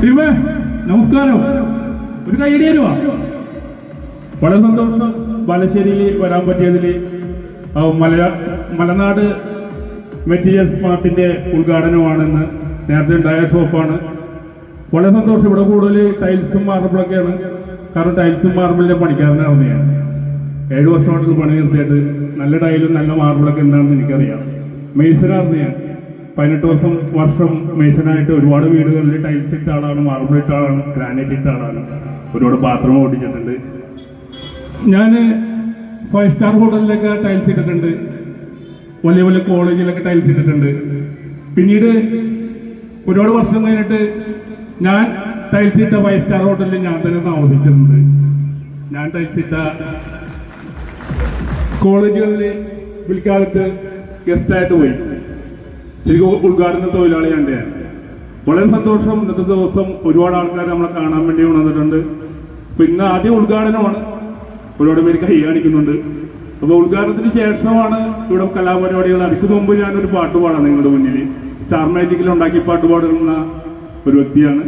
ടീമേ നമസ്കാരം. ഒരു കൈയടി തരുവാ? വളരെ സന്തോഷം. ബാലശ്ശേരിയിൽ വരാൻ പറ്റിയതിൽ മലനാട് മെറ്റീരിയൽസ് മാർട്ടിന്റെ ഉദ്ഘാടനമാണെന്ന് നേരത്തെ ഉണ്ടായ ഷോപ്പാണ്. വളരെ സന്തോഷം. ഇവിടെ കൂടുതൽ ടൈൽസും മാർബിളൊക്കെയാണ്. കാരണം ടൈൽസും മാർബിളിന്റെ പണിക്കാരനാണ് ഞാൻ ഏഴ് വർഷമായിട്ട് പണി നിർത്തിയിട്ട് നല്ല ടൈലും നല്ല മാർബിളൊക്കെ എന്താണെന്ന് എനിക്കറിയാം. ഞാൻ പതിനെട്ട് വർഷം വർഷം മേശനായിട്ട് ഒരുപാട് വീടുകളിൽ ടൈൽസ് ഇട്ട ആളാണ് മാർബിൾ ഇട്ട ആളാണ് ഗ്രാനൈറ്റ് ഇട്ട ആളാണ്. ഒരുപാട് ബാത്റൂം ഓടിച്ചിട്ടുണ്ട്. ഞാൻ ഫൈവ് സ്റ്റാർ ഹോട്ടലിലൊക്കെ ടൈൽസ് ഇട്ടിട്ടുണ്ട്. വലിയ വലിയ കോളേജിലൊക്കെ ടൈൽസ് ഇട്ടിട്ടുണ്ട്. പിന്നീട് ഒരുപാട് വർഷം കഴിഞ്ഞിട്ട് ഞാൻ ടൈൽസ് ഇട്ട ഫൈവ് സ്റ്റാർ ഹോട്ടലിൽ ഞാൻ തന്നെ താമസിച്ചിട്ടുണ്ട്. ഞാൻ ടൈൽസ് ഇട്ട കോളേജുകളിൽ പിൽക്കാലത്ത് ഗസ്റ്റായിട്ട് പോയി. ശരിക്കും ഉദ്ഘാടന തൊഴിലാളിയാണ് ഞാൻ വളരെ സന്തോഷം. ഇന്നത്തെ ദിവസം ഒരുപാട് ആൾക്കാർ നമ്മളെ കാണാൻ വേണ്ടി ഉണർന്നിട്ടുണ്ട് അപ്പൊ ഇന്ന് ആദ്യം ഉദ്ഘാടനമാണ്. ഒരുപാട് പേര് കൈ കാണിക്കുന്നുണ്ട്. അപ്പൊ ഉദ്ഘാടനത്തിന് ശേഷമാണ് ഇവിടെ കലാപരിപാടികൾ. അടുക്ക് മുമ്പ് ഞാനൊരു പാട്ട് പാടാം നിങ്ങളുടെ മുന്നിൽ. സ്റ്റാർ മാജിക്കിൽ ഉണ്ടാക്കി പാട്ട് പാടുന്ന ഒരു വ്യക്തിയാണ്.